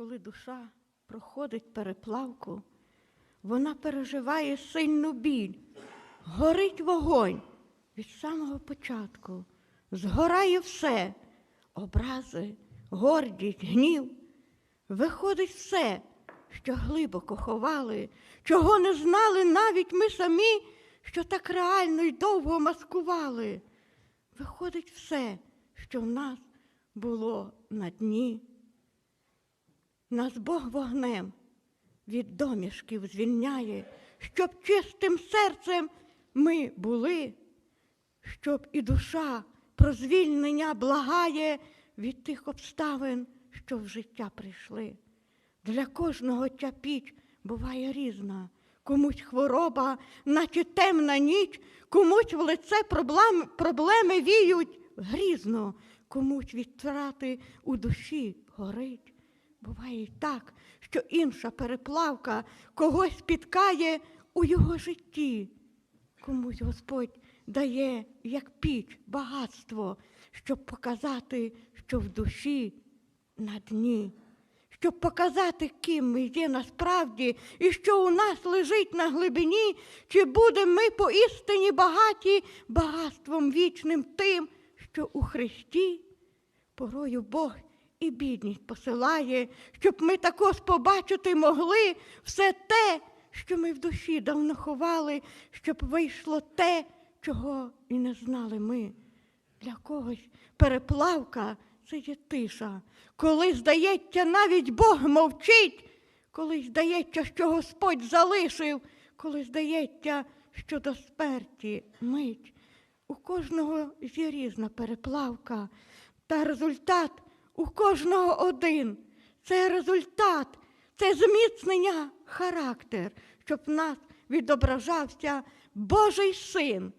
коли душа проходить переплавку, вона переживає сильну біль, горить вогонь від самого початку, згорає все, образи, гордість, гнів. Виходить все, що глибоко ховали, чого не знали навіть ми самі, що так реально й довго маскували. Виходить все, що в нас було на дні. Нас Бог вогнем від домішків звільняє, щоб чистим серцем ми були, щоб і душа про звільнення благає від тих обставин, що в життя прийшли. Для кожного ця піч буває різна. Комусь хвороба, наче темна ніч, комусь в лице проблем, проблеми віють грізно, комусь від втрати у душі горить. Буває й так, що інша переплавка когось спіткає у його житті. Комусь Господь дає, як піч, багатство, щоб показати, що в душі на дні, щоб показати, ким ми є насправді, і що у нас лежить на глибині, чи будемо ми поістині багаті багатством вічним тим, що у Христі порою Бог і бідність посилає, щоб ми також побачити могли все те, що ми в душі давно ховали, щоб вийшло те, чого і не знали ми. Для когось переплавка це є тиша. Коли, здається, навіть Бог мовчить, коли здається, що Господь залишив, коли здається, що до смерті мить. У кожного є різна переплавка, та результат у кожного один. Це результат, це зміцнення характер, щоб в нас відображався Божий син.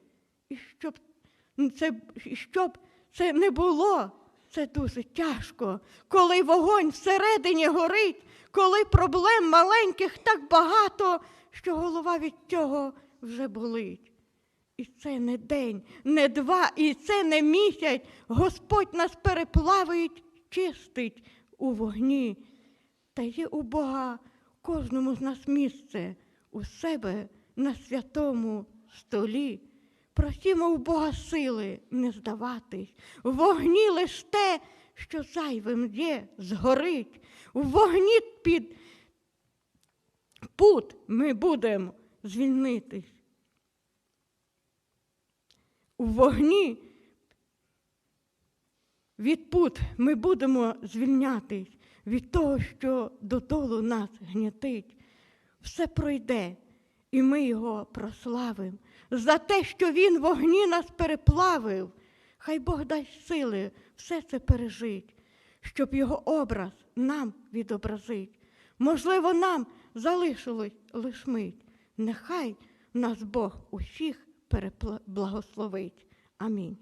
І щоб це, і щоб це не було, це дуже тяжко, коли вогонь всередині горить, коли проблем маленьких так багато, що голова від цього вже болить. І це не день, не два, і це не місяць. Господь нас переплавить, чистить у вогні. Та є у Бога кожному з нас місце у себе на святому столі. Просімо у Бога сили не здаватись, в вогні лиш те, що зайвим є, згорить. У вогні під пут ми будемо звільнитись. У вогні від пут ми будемо звільнятись від того, що додолу нас гнітить. Все пройде, і ми його прославимо за те, що Він в вогні нас переплавив. Хай Бог дасть сили все це пережить, щоб його образ нам відобразить. Можливо, нам залишилось лиш мить. Нехай нас Бог усіх переблагословить. Амінь.